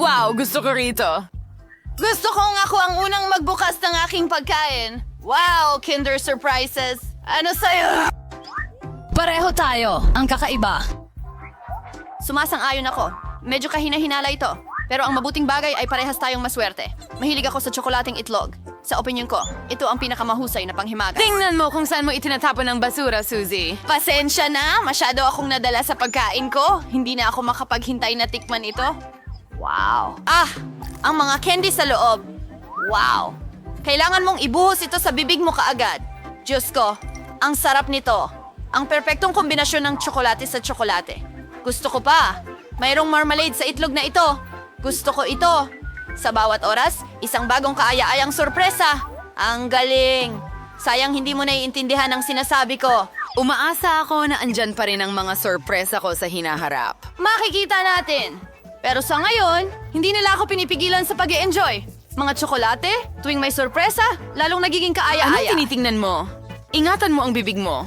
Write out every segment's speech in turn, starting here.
Wow, gusto ko rito. Gusto kong ako ang unang magbukas ng aking pagkain. Wow, Kinder Surprises. Ano sa'yo? Pareho tayo, ang kakaiba. Sumasang-ayon ako. Medyo kahina-hinala ito. Pero ang mabuting bagay ay parehas tayong maswerte. Mahilig ako sa tsokolating itlog. Sa opinion ko, ito ang pinakamahusay na panghimagas. Tingnan mo kung saan mo itinatapon ang basura, Suzy. Pasensya na, masyado akong nadala sa pagkain ko. Hindi na ako makapaghintay na tikman ito. Wow. Ah, ang mga candy sa loob. Wow. Kailangan mong ibuhos ito sa bibig mo kaagad. Diyos ko, ang sarap nito. Ang perpektong kombinasyon ng tsokolate sa tsokolate. Gusto ko pa. Mayroong marmalade sa itlog na ito. Gusto ko ito. Sa bawat oras, isang bagong kaaya-ayang sorpresa. Ang galing. Sayang hindi mo naiintindihan ang sinasabi ko. Umaasa ako na andyan pa rin ang mga sorpresa ko sa hinaharap. Makikita natin. Pero sa ngayon, hindi nila ako pinipigilan sa pag enjoy Mga tsokolate, tuwing may sorpresa, lalong nagiging Anong kaaya-aya. tinitingnan mo? Ingatan mo ang bibig mo.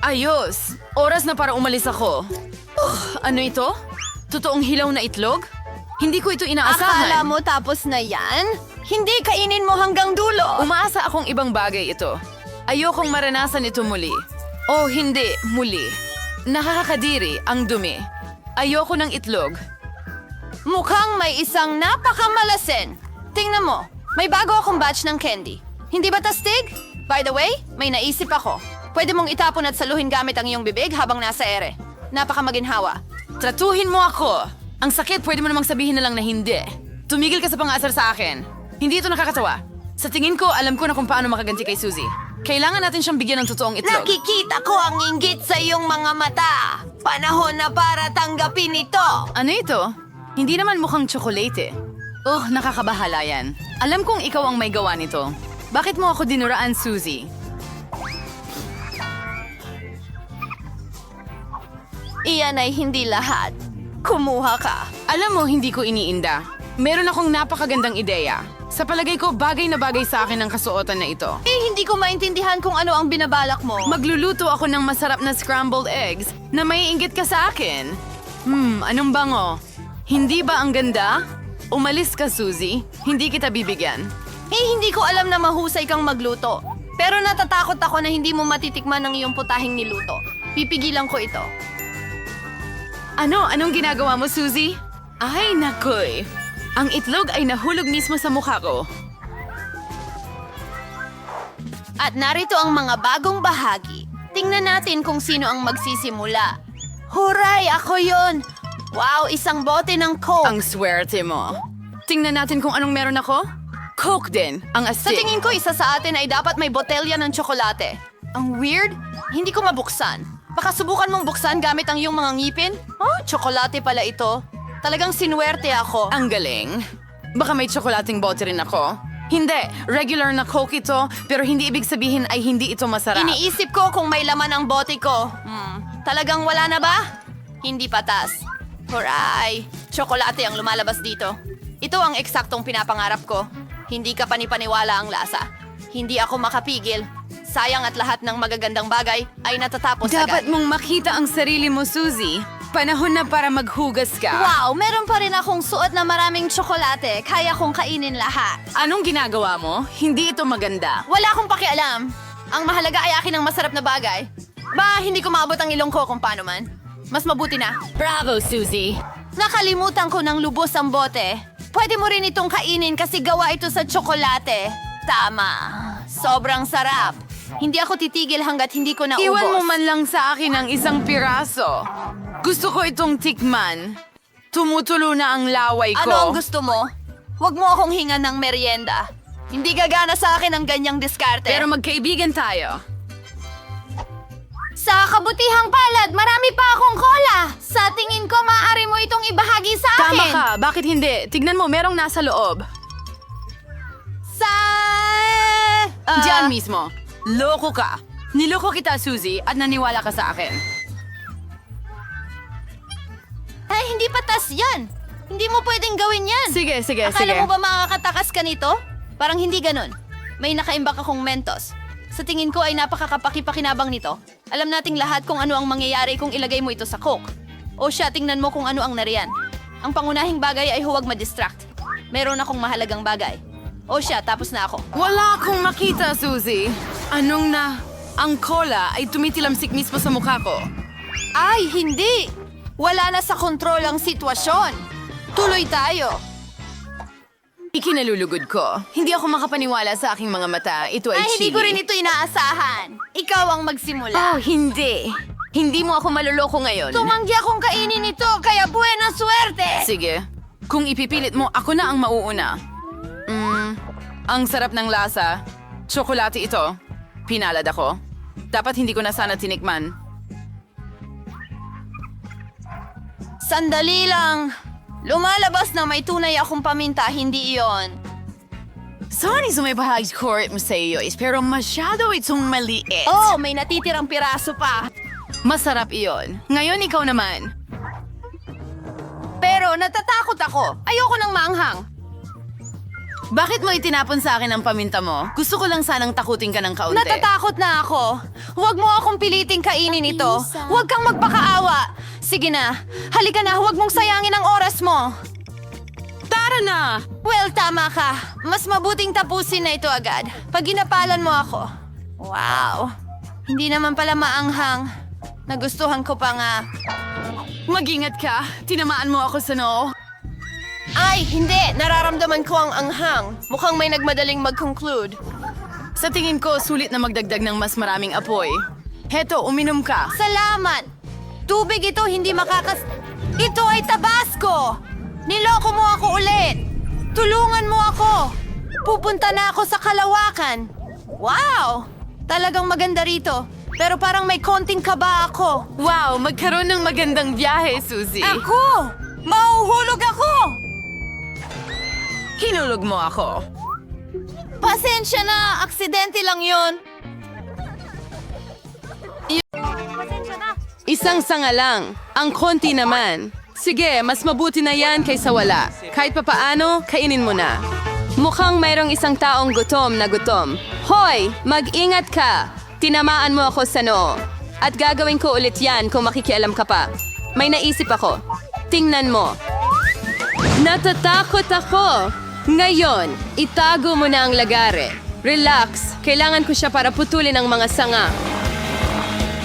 Ayos! Oras na para umalis ako. Uh, ano ito? Totoong hilaw na itlog? Hindi ko ito inaasahan. Akala mo tapos na yan? Hindi kainin mo hanggang dulo. Umaasa akong ibang bagay ito. Ayokong maranasan ito muli. Oh, hindi, muli. Nakakadiri ang dumi. Ayoko ng itlog. Mukhang may isang napakamalasin. Tingnan mo, may bago akong batch ng candy. Hindi ba tastig? By the way, may naisip ako. Pwede mong itapon at saluhin gamit ang iyong bibig habang nasa ere. Napakamaginhawa. Tratuhin mo ako! Ang sakit, pwede mo namang sabihin na lang na hindi. Tumigil ka sa pangasar sa akin. Hindi ito nakakatawa. Sa tingin ko, alam ko na kung paano makaganti kay Suzy. Kailangan natin siyang bigyan ng totoong itlog. Nakikita ko ang inggit sa iyong mga mata. Panahon na para tanggapin ito. Ano ito? Hindi naman mukhang tsokolate. Oh, nakakabahala yan. Alam kong ikaw ang may gawa nito. Bakit mo ako dinuraan, Suzy? Iyan ay hindi lahat. Kumuha ka. Alam mo, hindi ko iniinda. Meron akong napakagandang ideya. Sa palagay ko, bagay na bagay sa akin ang kasuotan na ito. Eh, hindi ko maintindihan kung ano ang binabalak mo. Magluluto ako ng masarap na scrambled eggs na may inggit ka sa akin. Hmm, anong bango? Hindi ba ang ganda? Umalis ka, Suzy. Hindi kita bibigyan. eh, hindi ko alam na mahusay kang magluto. Pero natatakot ako na hindi mo matitikman ng iyong putahing niluto. Pipigilan ko ito. Ano? Anong ginagawa mo, Suzy? Ay, nakoy. Ang itlog ay nahulog mismo sa mukha ko. At narito ang mga bagong bahagi. Tingnan natin kung sino ang magsisimula. Huray! Ako yon! Wow, isang bote ng Coke! Ang swerte mo. Tingnan natin kung anong meron ako. Coke din, ang Sa astig. tingin ko, isa sa atin ay dapat may botelya ng tsokolate. Ang weird, hindi ko mabuksan. Baka subukan mong buksan gamit ang iyong mga ngipin? Oh, tsokolate pala ito. Talagang sinuwerte ako. Ang galing. Baka may tsokolating bote rin ako. Hindi, regular na Coke ito, pero hindi ibig sabihin ay hindi ito masarap. Iniisip ko kung may laman ang bote ko. Hmm, talagang wala na ba? Hindi patas. Huray, tsokolate ang lumalabas dito. Ito ang eksaktong pinapangarap ko. Hindi ka panipaniwala ang lasa. Hindi ako makapigil. Sayang at lahat ng magagandang bagay ay natatapos Dapat agad. mong makita ang sarili mo, Suzy. Panahon na para maghugas ka. Wow, meron pa rin akong suot na maraming tsokolate. Kaya kong kainin lahat. Anong ginagawa mo? Hindi ito maganda. Wala akong pakialam. Ang mahalaga ay akin ang masarap na bagay. Ba, hindi ko maabot ang ilong ko kung paano man. Mas mabuti na. Bravo, Suzy. Nakalimutan ko ng lubos ang bote. Pwede mo rin itong kainin kasi gawa ito sa tsokolate. Tama. Sobrang sarap. Hindi ako titigil hanggat hindi ko naubos. Iwan mo man lang sa akin ang isang piraso. Gusto ko itong tikman. Tumutulo na ang laway ko. Ano ang gusto mo? Huwag mo akong hinga ng merienda. Hindi gagana sa akin ang ganyang diskarte. Pero magkaibigan tayo. Sa kabutihang palad, marami pa akong cola. Sa tingin ko, maaari mo itong ibahagi sa Tama akin. ka. Bakit hindi? Tignan mo, merong nasa loob. Sa... Ah, Diyan mismo. Loko ka. Niloko kita, Suzy, at naniwala ka sa akin. Ay, hindi patas yan. Hindi mo pwedeng gawin yan. Sige, sige, Akala sige. mo ba makakatakas ka nito? Parang hindi ganon. May nakaimbak akong mentos. Sa tingin ko ay napakakapaki-pakinabang nito. Alam nating lahat kung ano ang mangyayari kung ilagay mo ito sa Coke. O siya, tingnan mo kung ano ang nariyan. Ang pangunahing bagay ay huwag ma-distract. Meron akong mahalagang bagay. O siya, tapos na ako. Wala akong makita, Suzy. Anong na? Ang cola ay tumitilamsik mismo sa mukha ko. Ay, hindi! Wala na sa kontrol ang sitwasyon. Tuloy tayo. Ikinalulugod ko. Hindi ako makapaniwala sa aking mga mata. Ito ay, Ay, hindi chili. ko rin ito inaasahan. Ikaw ang magsimula. Oh, hindi. Hindi mo ako maluloko ngayon. Tumanggi akong kainin ito, kaya buena swerte! Sige. Kung ipipilit mo, ako na ang mauuna. Mm, ang sarap ng lasa. Tsokolate ito. Pinalad ako. Dapat hindi ko na sana tinikman. Sandali lang. Lumalabas na may tunay akong paminta, hindi iyon. Sorry sa may bahagi ko mo sa iyo, is pero masyado itong maliit. Oh, may natitirang piraso pa. Masarap iyon. Ngayon ikaw naman. Pero natatakot ako. Ayoko ng maanghang. Bakit mo itinapon sa akin ang paminta mo? Gusto ko lang sanang takutin ka ng kaunti. Natatakot na ako. Huwag mo akong piliting kainin ito. Huwag kang magpakaawa. Sige na. Halika na, huwag mong sayangin ang oras mo. Tara na! Well, tama ka. Mas mabuting tapusin na ito agad. Pag ginapalan mo ako. Wow. Hindi naman pala maanghang. Nagustuhan ko pa nga. Mag-ingat ka. Tinamaan mo ako sa noo. Ay, hindi! Nararamdaman ko ang anghang. Mukhang may nagmadaling mag-conclude. Sa tingin ko, sulit na magdagdag ng mas maraming apoy. Heto, uminom ka. Salamat! Tubig ito, hindi makakas... Ito ay Tabasco! Niloko mo ako ulit! Tulungan mo ako! Pupunta na ako sa kalawakan! Wow! Talagang maganda rito. Pero parang may konting kaba ako. Wow, magkaroon ng magandang biyahe, Suzy. Ako! Mauhulog ako! Hinulog mo ako. Pasensya na! Aksidente lang yon. Isang sanga lang. Ang konti naman. Sige, mas mabuti na yan kaysa wala. Kahit papaano, kainin mo na. Mukhang mayroong isang taong gutom na gutom. Hoy! Mag-ingat ka! Tinamaan mo ako sa noo. At gagawin ko ulit yan kung makikialam ka pa. May naisip ako. Tingnan mo. Natatakot ako! Ngayon, itago mo na ang lagare. Relax, kailangan ko siya para putulin ang mga sanga.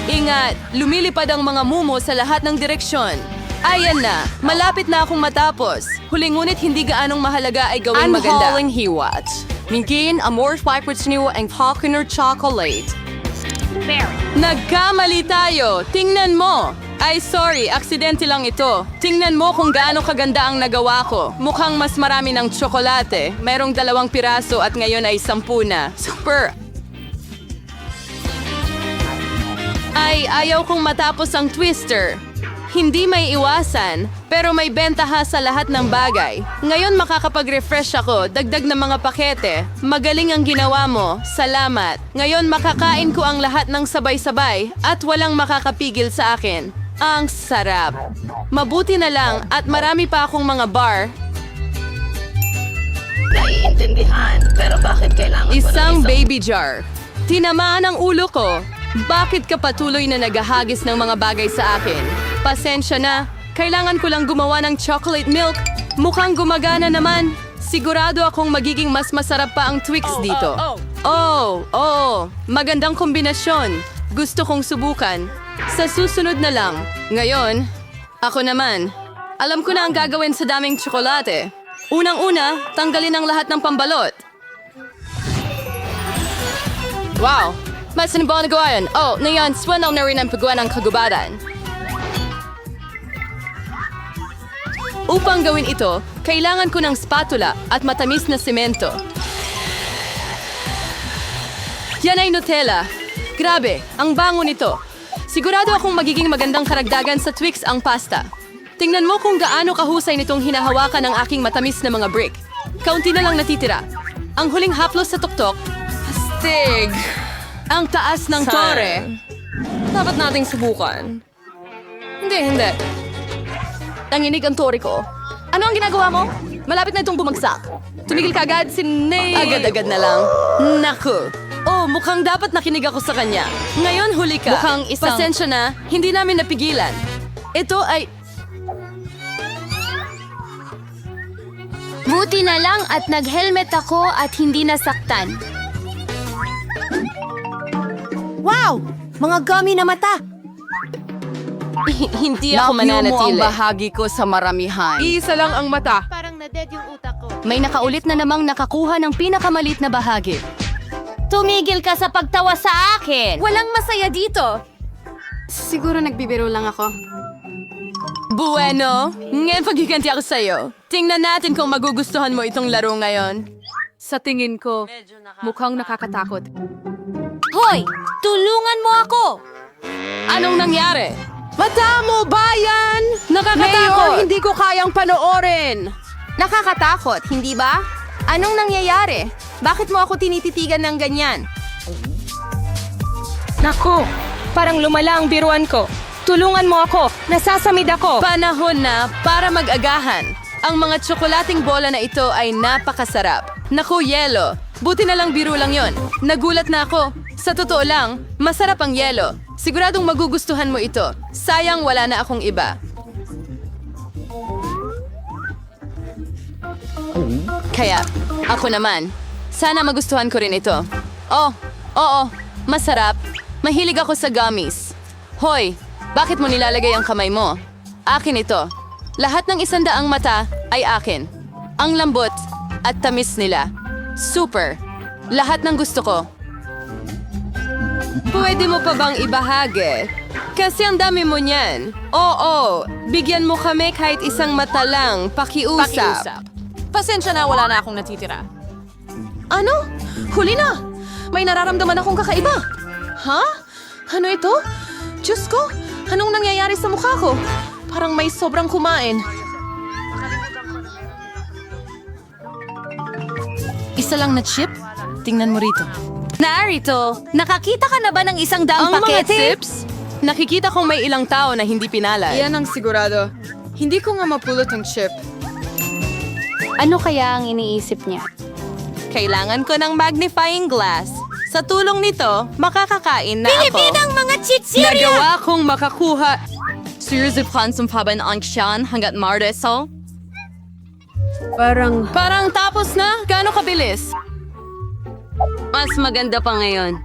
Ingat, lumilipad ang mga mumo sa lahat ng direksyon. Ayan na, malapit na akong matapos. Huling ngunit hindi gaanong mahalaga ay gawing maganda. Anhaling hiwat. Mingin amor fibrous niyo ang Falconer chocolate. Nagkamali tayo! Tingnan mo! Ay sorry, aksidente lang ito. Tingnan mo kung gaano kaganda ang nagawa ko. Mukhang mas marami ng tsokolate. Merong dalawang piraso at ngayon ay sampu na. Super! Ay, ayaw kong matapos ang twister. Hindi may iwasan, pero may bentaha sa lahat ng bagay. Ngayon makakapag-refresh ako, dagdag na mga pakete. Magaling ang ginawa mo, salamat. Ngayon makakain ko ang lahat ng sabay-sabay at walang makakapigil sa akin. Ang sarap. Mabuti na lang at marami pa akong mga bar. Isang baby jar. Tinamaan ang ulo ko. Bakit ka patuloy na naghahagis ng mga bagay sa akin? Pasensya na. Kailangan ko lang gumawa ng chocolate milk. Mukhang gumagana naman. Sigurado akong magiging mas masarap pa ang Twix dito. Oh, oh, magandang kombinasyon. Gusto kong subukan. Sa susunod na lang. Ngayon, ako naman. Alam ko na ang gagawin sa daming tsokolate. Unang-una, tanggalin ang lahat ng pambalot. Wow! Mas sinibaw na gawain. Oh, ngayon, swanaw na rin ang paggawa ng kagubatan. Upang gawin ito, kailangan ko ng spatula at matamis na semento. Yan ay Nutella. Grabe, ang bango nito. Sigurado akong magiging magandang karagdagan sa Twix ang pasta. Tingnan mo kung gaano kahusay nitong hinahawakan ng aking matamis na mga brick. Kaunti na lang natitira. Ang huling haplos sa tuktok, astig. Ang taas ng tore. Dapat nating subukan. Hindi, hindi. Nanginig ang tori ko. Ano ang ginagawa mo? Malapit na itong bumagsak. Tumigil ka agad si Nate. Agad-agad na lang. Naku. Oh, mukhang dapat nakinig ako sa kanya. Ngayon huli ka. Mukhang isang- Pasensya na, hindi namin napigilan. Ito ay... Buti na lang at nag-helmet ako at hindi nasaktan. Wow! Mga gummy na mata! Hindi ako mananatili. bahagi ko sa maramihan. Iisa lang ang mata. May nakaulit na namang nakakuha ng pinakamalit na bahagi. Tumigil ka sa pagtawa sa akin! Walang masaya dito! Siguro nagbibiro lang ako. Bueno, ngayon pagiganti ako sa'yo. Tingnan natin kung magugustuhan mo itong laro ngayon. Sa tingin ko, mukhang nakakatakot. Hoy! Tulungan mo ako! Anong nangyari? Mata mo, bayan! Nakakatakot! hindi ko kayang panoorin! Nakakatakot, hindi ba? Anong nangyayari? Bakit mo ako tinititigan ng ganyan? Nako, parang lumala ang biruan ko. Tulungan mo ako, nasasamid ako. Panahon na para mag-agahan. Ang mga tsokolating bola na ito ay napakasarap. Naku, yelo. Buti na lang biro lang yon. Nagulat na ako. Sa totoo lang, masarap ang yelo. Siguradong magugustuhan mo ito. Sayang wala na akong iba. Kaya, ako naman. Sana magustuhan ko rin ito. Oh, oo, masarap. Mahilig ako sa gummies. Hoy, bakit mo nilalagay ang kamay mo? Akin ito. Lahat ng isandaang mata ay akin. Ang lambot at tamis nila. Super. Lahat ng gusto ko. Pwede mo pa bang ibahagi? Kasi ang dami mo niyan. Oo, bigyan mo kami kahit isang mata lang. Pakiusap. Pasensya na, wala na akong natitira. Ano? Huli na! May nararamdaman akong kakaiba. Ha? Ano ito? Diyos ko, anong nangyayari sa mukha ko? Parang may sobrang kumain. Isa lang na chip? Tingnan mo rito. Narito, nakakita ka na ba ng isang daang Ang mga pakete? tips? Nakikita kong may ilang tao na hindi pinalay. Yan ang sigurado. Hindi ko nga mapulot ang chip. Ano kaya ang iniisip niya? Kailangan ko ng magnifying glass. Sa tulong nito, makakakain na ako. Pilipinang mga chichirya! Nagawa kong makakuha. Sinusupan pa ba ang siyan hanggat mardeso? Parang... Parang tapos na? Gaano kabilis? Mas maganda pa ngayon.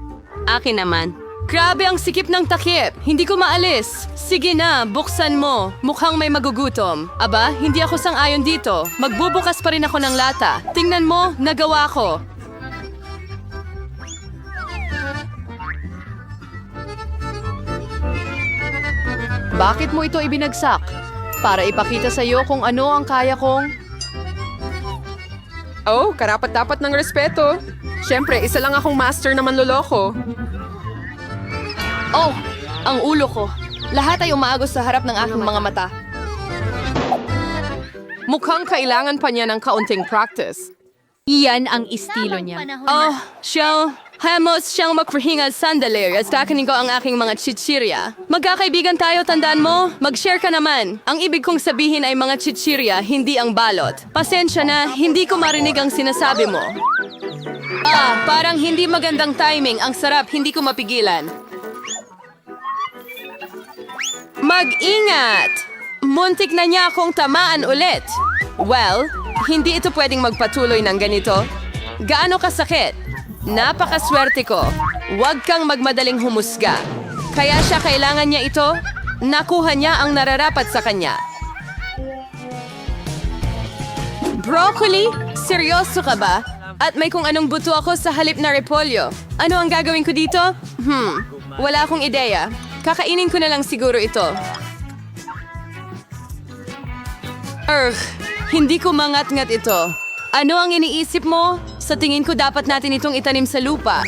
Akin naman. Grabe ang sikip ng takip. Hindi ko maalis. Sige na, buksan mo. Mukhang may magugutom. Aba, hindi ako sang-ayon dito. Magbubukas pa rin ako ng lata. Tingnan mo, nagawa ko. Bakit mo ito ibinagsak? Para ipakita sa iyo kung ano ang kaya kong... Oh, karapat-dapat ng respeto. Siyempre, isa lang akong master na manloloko. Oh, ang ulo ko. Lahat ay umaagos sa harap ng aking mga mata. Mukhang kailangan pa niya ng kaunting practice. Iyan ang estilo niya. Oh, siyang... Hemos siyang magpahinga sandali at takanin ko ang aking mga chichirya. Magkakaibigan tayo, tandaan mo? Mag-share ka naman. Ang ibig kong sabihin ay mga chichirya, hindi ang balot. Pasensya na, hindi ko marinig ang sinasabi mo. Ah, parang hindi magandang timing. Ang sarap, hindi ko mapigilan. Mag-ingat! Muntik na niya akong tamaan ulit. Well, hindi ito pwedeng magpatuloy ng ganito. Gaano kasakit? Napakaswerte ko. Huwag kang magmadaling humusga. Kaya siya kailangan niya ito, nakuha niya ang nararapat sa kanya. Broccoli? Seryoso ka ba? At may kung anong buto ako sa halip na repolyo. Ano ang gagawin ko dito? Hmm, wala akong ideya. Kakainin ko na lang siguro ito. Urgh, hindi ko mangat-ngat ito. Ano ang iniisip mo? Sa tingin ko dapat natin itong itanim sa lupa.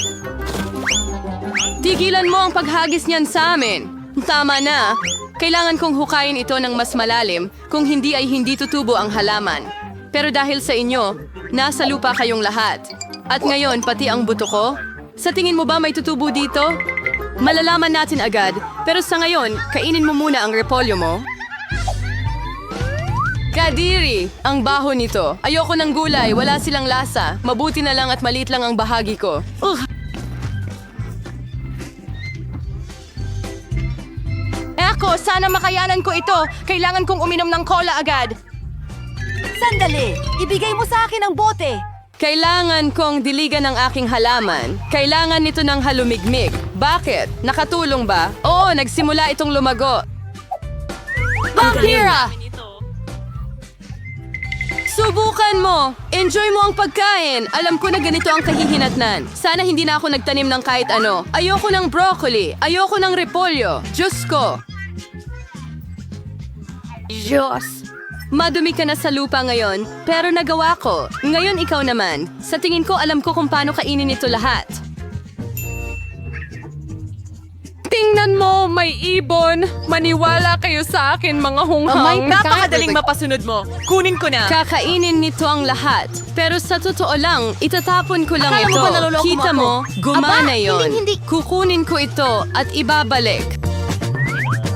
Tigilan mo ang paghagis niyan sa amin. Tama na. Kailangan kong hukayin ito ng mas malalim kung hindi ay hindi tutubo ang halaman. Pero dahil sa inyo, nasa lupa kayong lahat. At ngayon, pati ang buto ko? Sa tingin mo ba may tutubo dito? Malalaman natin agad, pero sa ngayon, kainin mo muna ang repolyo mo. Kadiri! Ang baho nito. Ayoko ng gulay, wala silang lasa. Mabuti na lang at maliit lang ang bahagi ko. Ugh! Ako, sana makayanan ko ito. Kailangan kong uminom ng cola agad. Sandali! Ibigay mo sa akin ang bote! Kailangan kong diligan ang aking halaman. Kailangan nito ng halumigmig. Bakit? Nakatulong ba? Oo, nagsimula itong lumago. Vampira! Subukan mo! Enjoy mo ang pagkain! Alam ko na ganito ang kahihinatnan. Sana hindi na ako nagtanim ng kahit ano. Ayoko ng broccoli. Ayoko ng repolyo. Diyos ko! Diyos! Madumi ka na sa lupa ngayon, pero nagawa ko. Ngayon ikaw naman. Sa tingin ko alam ko kung paano kainin ito lahat. Tingnan mo, may ibon. Maniwala kayo sa akin, mga hunghang. Oh my God, napakadaling mapasunod mo. Kunin ko na. Kakainin nito ang lahat. Pero sa totoo lang, itatapon ko lang Akala mo ito. ba naloloko mo Kita ako? mo, gumana Aba, yon. hindi, hindi. Kukunin ko ito at ibabalik.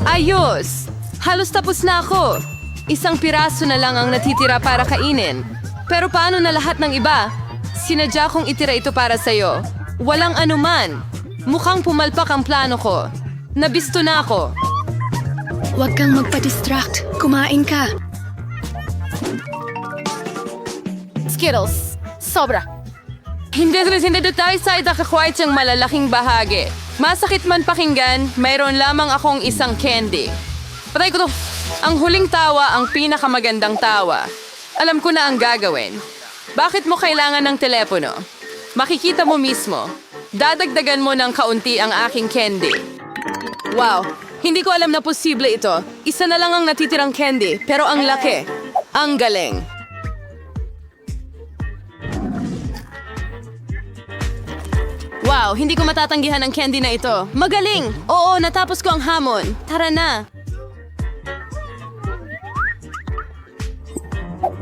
Ayos! Halos tapos na ako. Isang piraso na lang ang natitira para kainin. Pero paano na lahat ng iba? Sinadya kong itira ito para sa'yo. Walang anuman. Mukhang pumalpak ang plano ko. Nabisto na ako. Huwag kang magpa-distract. Kumain ka. Skittles. Sobra. Hindi rin hindi tayo sa itakakwait siyang malalaking bahagi. Masakit man pakinggan, mayroon lamang akong isang candy. Patay ko to. Ang huling tawa ang pinakamagandang tawa. Alam ko na ang gagawin. Bakit mo kailangan ng telepono? Makikita mo mismo. Dadagdagan mo ng kaunti ang aking candy. Wow, hindi ko alam na posible ito. Isa na lang ang natitirang candy, pero ang laki. Ang galing. Wow, hindi ko matatanggihan ang candy na ito. Magaling! Oo, natapos ko ang hamon. Tara na!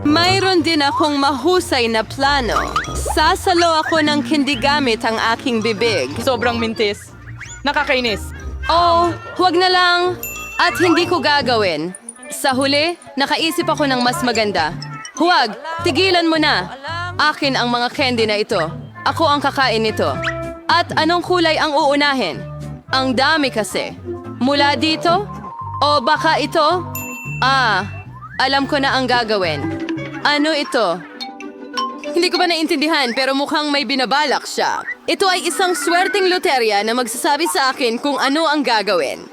Mayroon din akong mahusay na plano. Sasalo ako ng candy gamit ang aking bibig. Sobrang mintis. Nakakainis. Oh, huwag na lang. At hindi ko gagawin. Sa huli, nakaisip ako ng mas maganda. Huwag, tigilan mo na. Akin ang mga candy na ito. Ako ang kakain nito. At anong kulay ang uunahin? Ang dami kasi. Mula dito? O baka ito? Ah, alam ko na ang gagawin. Ano ito? Hindi ko ba naintindihan pero mukhang may binabalak siya. Ito ay isang swerteng loterya na magsasabi sa akin kung ano ang gagawin.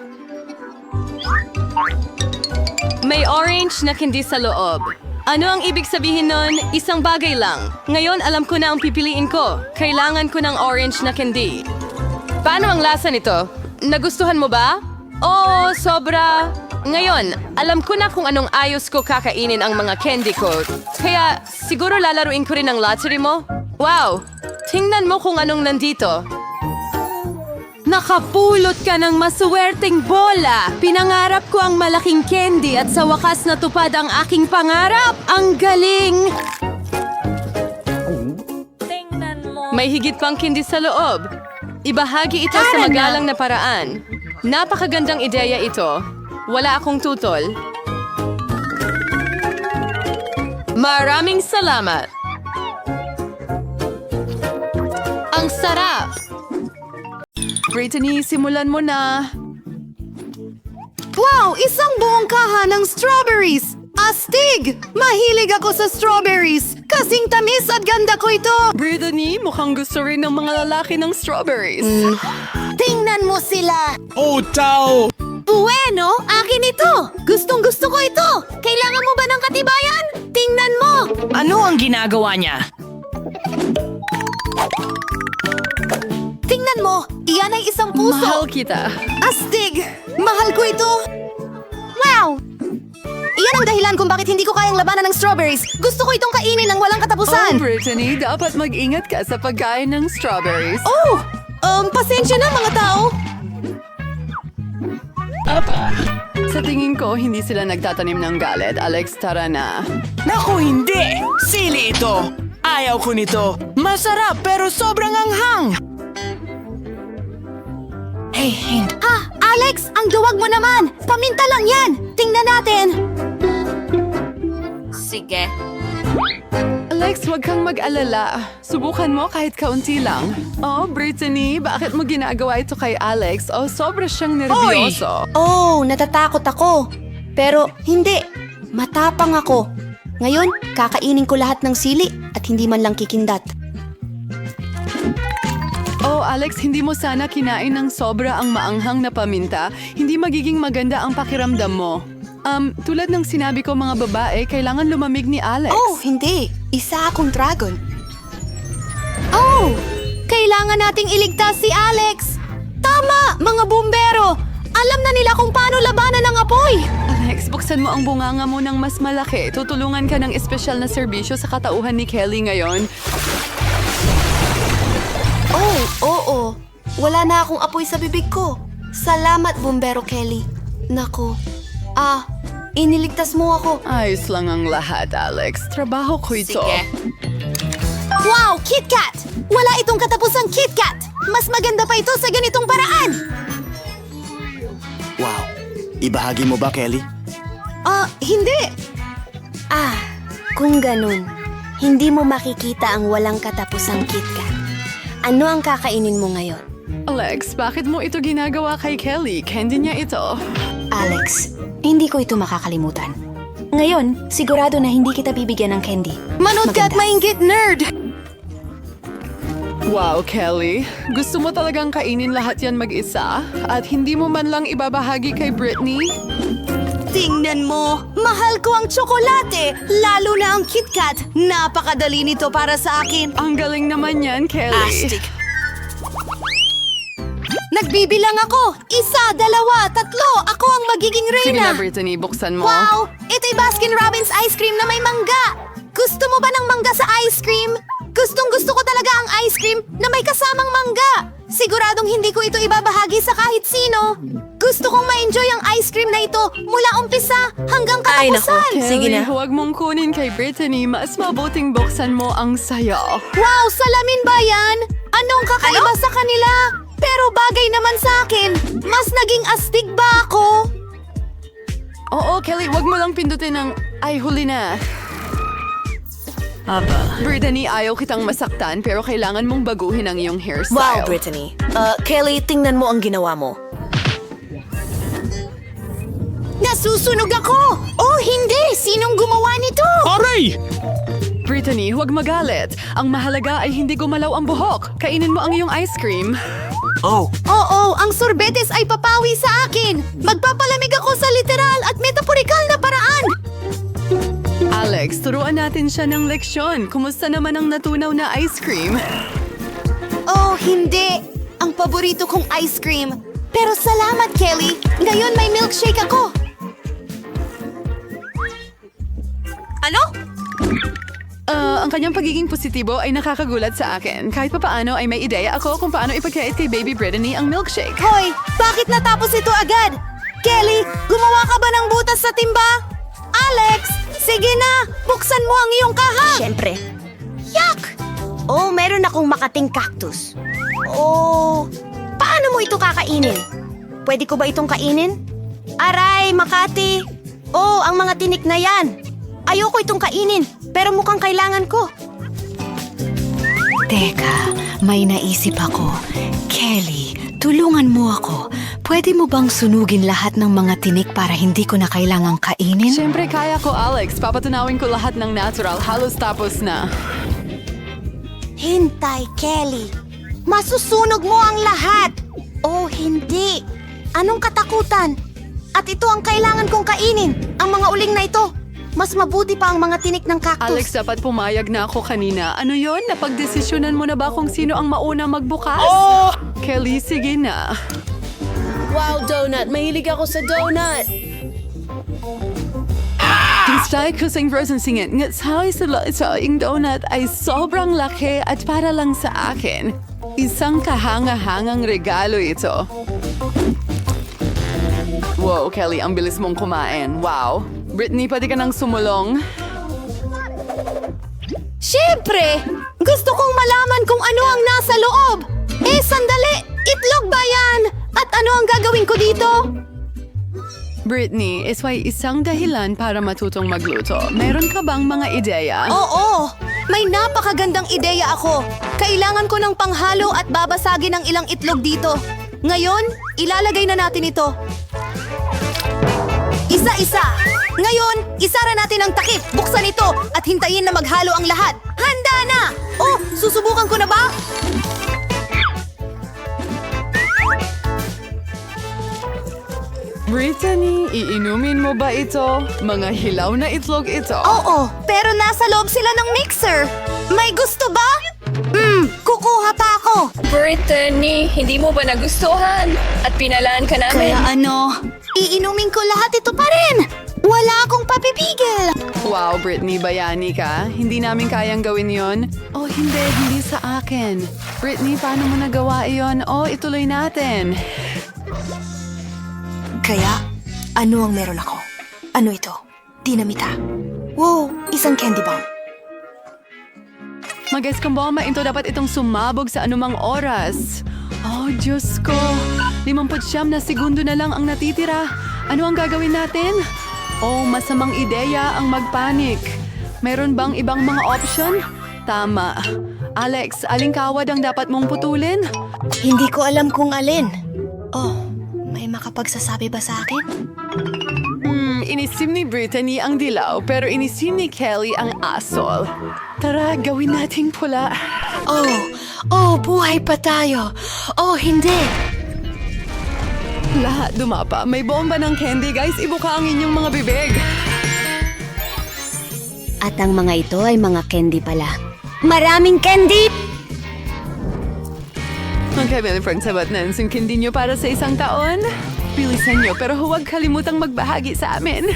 May orange na candy sa loob. Ano ang ibig sabihin nun? Isang bagay lang. Ngayon alam ko na ang pipiliin ko. Kailangan ko ng orange na candy. Paano ang lasa nito? Nagustuhan mo ba? Oo, sobra. Ngayon, alam ko na kung anong ayos ko kakainin ang mga candy ko. Kaya siguro lalaruin ko rin ang lottery mo. Wow! Tingnan mo kung anong nandito. Nakapulot ka ng masuwerteng bola! Pinangarap ko ang malaking candy at sa wakas natupad ang aking pangarap! Ang galing! May higit pang candy sa loob. Ibahagi ito sa magalang na paraan. Napakagandang ideya ito. Wala akong tutol. Maraming salamat. Ang sarap! Brittany, simulan mo na. Wow! Isang buong kaha ng strawberries! Astig! Mahilig ako sa strawberries! Kasing tamis at ganda ko ito! Brittany, mukhang gusto rin ng mga lalaki ng strawberries. Tingnan mo sila! Oh, tao! Bueno, akin ito! Gustong gusto ko ito! Kailangan mo ba ng katibayan? Tingnan mo! Ano ang ginagawa niya? Tingnan mo! Iyan ay isang puso! Mahal kita. Astig! Mahal ko ito! Wow! Iyan ang dahilan kung bakit hindi ko kayang labanan ng strawberries. Gusto ko itong kainin ng walang katapusan. Brittany, dapat mag-ingat ka sa pagkain ng strawberries. Oh! Um, pasensya na mga tao. Sa tingin ko, hindi sila nagtatanim ng galit. Alex, tara na. Naku, hindi! Sili ito! Ayaw ko nito! Masarap pero sobrang anghang! Hey, hindi. Ah, Alex! Ang duwag mo naman! Paminta lang yan! Tingnan natin! Sige. Alex, huwag kang mag-alala. Subukan mo kahit kaunti lang. Oh, Brittany, bakit mo ginagawa ito kay Alex? Oh, sobra siyang nervyoso. Oh, natatakot ako. Pero hindi. Matapang ako. Ngayon, kakainin ko lahat ng sili at hindi man lang kikindat. Oh, Alex, hindi mo sana kinain ng sobra ang maanghang na paminta. Hindi magiging maganda ang pakiramdam mo. Um, tulad ng sinabi ko mga babae, kailangan lumamig ni Alex. Oh, hindi. Isa akong dragon. Oh! Kailangan nating iligtas si Alex! Tama, mga bumbero! Alam na nila kung paano labanan ng apoy! Alex, buksan mo ang bunganga mo ng mas malaki. Tutulungan ka ng espesyal na serbisyo sa katauhan ni Kelly ngayon. Oh, oo. Wala na akong apoy sa bibig ko. Salamat, Bumbero Kelly. Nako. Ah, iniligtas mo ako. Ayos lang ang lahat, Alex. Trabaho ko ito. Wow, KitKat! Wala itong katapusang KitKat! Mas maganda pa ito sa ganitong paraan! Wow. Ibahagi mo ba, Kelly? Ah, hindi! Ah, kung ganun, hindi mo makikita ang walang katapusang KitKat. Ano ang kakainin mo ngayon? Alex, bakit mo ito ginagawa kay Kelly? Candy niya ito. Alex, hindi ko ito makakalimutan. Ngayon, sigurado na hindi kita bibigyan ng candy. Manood ka at mainggit, nerd! Wow, Kelly. Gusto mo talagang kainin lahat yan mag-isa? At hindi mo man lang ibabahagi kay Britney? Tingnan mo! Mahal ko ang tsokolate! Lalo na ang KitKat! Napakadali nito para sa akin! Ang galing naman yan, Kelly. Nagbibilang ako! Isa, dalawa, tatlo! Ako ang magiging Sige na, reyna! Brittany, buksan mo. Wow! Ito'y Baskin Robbins ice cream na may mangga! Gusto mo ba ng mangga sa ice cream? Gustong gusto ko talaga ang ice cream na may kasamang mangga! Siguradong hindi ko ito ibabahagi sa kahit sino! Gusto kong ma-enjoy ang ice cream na ito mula umpisa hanggang katapusan! Kelly, huwag mong kunin kay Brittany. Mas mabuting buksan mo ang sayo. Wow, salamin ba yan? Anong kakaiba sa kanila? Pero bagay naman sa akin. Mas naging astig ba ako? Oo, Kelly, wag mo lang pindutin ng... Ay, huli na. Aba. Brittany, ayaw kitang masaktan pero kailangan mong baguhin ang iyong hairstyle. Brittany. Uh, Kelly, tingnan mo ang ginawa mo. Nasusunog ako! Oh, hindi! Sinong gumawa nito? Aray! Brittany, huwag magalit. Ang mahalaga ay hindi gumalaw ang buhok. Kainin mo ang iyong ice cream. Oh, Oo, ang sorbetes ay papawi sa akin! Magpapalamig ako sa literal at metaporikal na paraan! Alex, turuan natin siya ng leksyon. Kumusta naman ang natunaw na ice cream? Oh, hindi! Ang paborito kong ice cream. Pero salamat, Kelly! Ngayon may milkshake ako! Ano? Ah, ang kanyang pagiging positibo ay nakakagulat sa akin. Kahit papaano ay may ideya ako kung paano ipagkait kay Baby Brittany ang milkshake. Hoy, bakit natapos ito agad? Kelly, gumawa ka ba ng butas sa timba? Alex, sige na! Buksan mo ang iyong kahang! Siyempre. Yak! Oh, meron akong makating cactus. Oh, paano mo ito kakainin? Pwede ko ba itong kainin? Aray, Makati! Oh, ang mga tinik na yan! Ayoko itong kainin, pero mukhang kailangan ko. Teka, may naisip ako. Kelly, tulungan mo ako. Pwede mo bang sunugin lahat ng mga tinik para hindi ko na kailangang kainin? Siyempre kaya ko, Alex. Papatunawin ko lahat ng natural. Halos tapos na. Hintay, Kelly. Masusunog mo ang lahat. Oh, hindi. Anong katakutan? At ito ang kailangan kong kainin, ang mga uling na ito. Mas mabuti pa ang mga tinik ng cactus. Alex, dapat pumayag na ako kanina. Ano yon? Napagdesisyonan mo na ba kung sino ang mauna magbukas? Oh! Kelly, sige na. Wow, donut! Mahilig ako sa donut! Gusto ko sa frozen singit. Ngat sa sa sa ing donut ay sobrang laki at para lang sa akin. Isang kahanga-hangang regalo ito. Wow, Kelly, ang bilis mong kumain. Wow. Brittany, pwede ka nang sumulong. Siyempre! Gusto kong malaman kung ano ang nasa loob. Eh, sandali! Itlog ba yan? At ano ang gagawin ko dito? Brittany, isway isang dahilan para matutong magluto. Meron ka bang mga ideya? Oo! May napakagandang ideya ako. Kailangan ko ng panghalo at babasagin ang ilang itlog dito. Ngayon, ilalagay na natin ito. Isa Isa-isa. Ngayon, isara natin ang takip. Buksan ito at hintayin na maghalo ang lahat. Handa na! Oh, susubukan ko na ba? Brittany, iinumin mo ba ito? Mga hilaw na itlog ito. Oo, pero nasa loob sila ng mixer. May gusto ba? Hmm, kukuha pa ako. Brittany, hindi mo ba nagustuhan? At pinalaan ka namin? Kaya ano? Iinumin ko lahat ito pa rin. Wala akong papipigil. Wow, Brittany, bayani ka. Hindi namin kayang gawin yon. Oh, hindi, hindi sa akin. Brittany, paano mo nagawa iyon? Oh, ituloy natin. Kaya, ano ang meron ako? Ano ito? Dinamita. Wow, isang candy bomb. Mag-eskumboma, ito dapat itong sumabog sa anumang oras. Oh, Diyos ko. Limamput siyam na segundo na lang ang natitira. Ano ang gagawin natin? Oh, masamang ideya ang magpanik. Meron bang ibang mga option? Tama. Alex, aling kawad ang dapat mong putulin? Hindi ko alam kung alin. Oh, may makapagsasabi ba sa akin? Hmm, inisim ni Brittany ang dilaw, pero inisim ni Kelly ang asol. Tara, gawin nating pula. Oh, oh, buhay pa tayo. Oh, hindi. Lahat dumapa. May bomba ng candy, guys. Ibuka ang inyong mga bibig. At ang mga ito ay mga candy pala. Maraming candy! Okay, mga friends, sabat na ang candy nyo para sa isang taon. Bilisan nyo, pero huwag kalimutang magbahagi sa amin.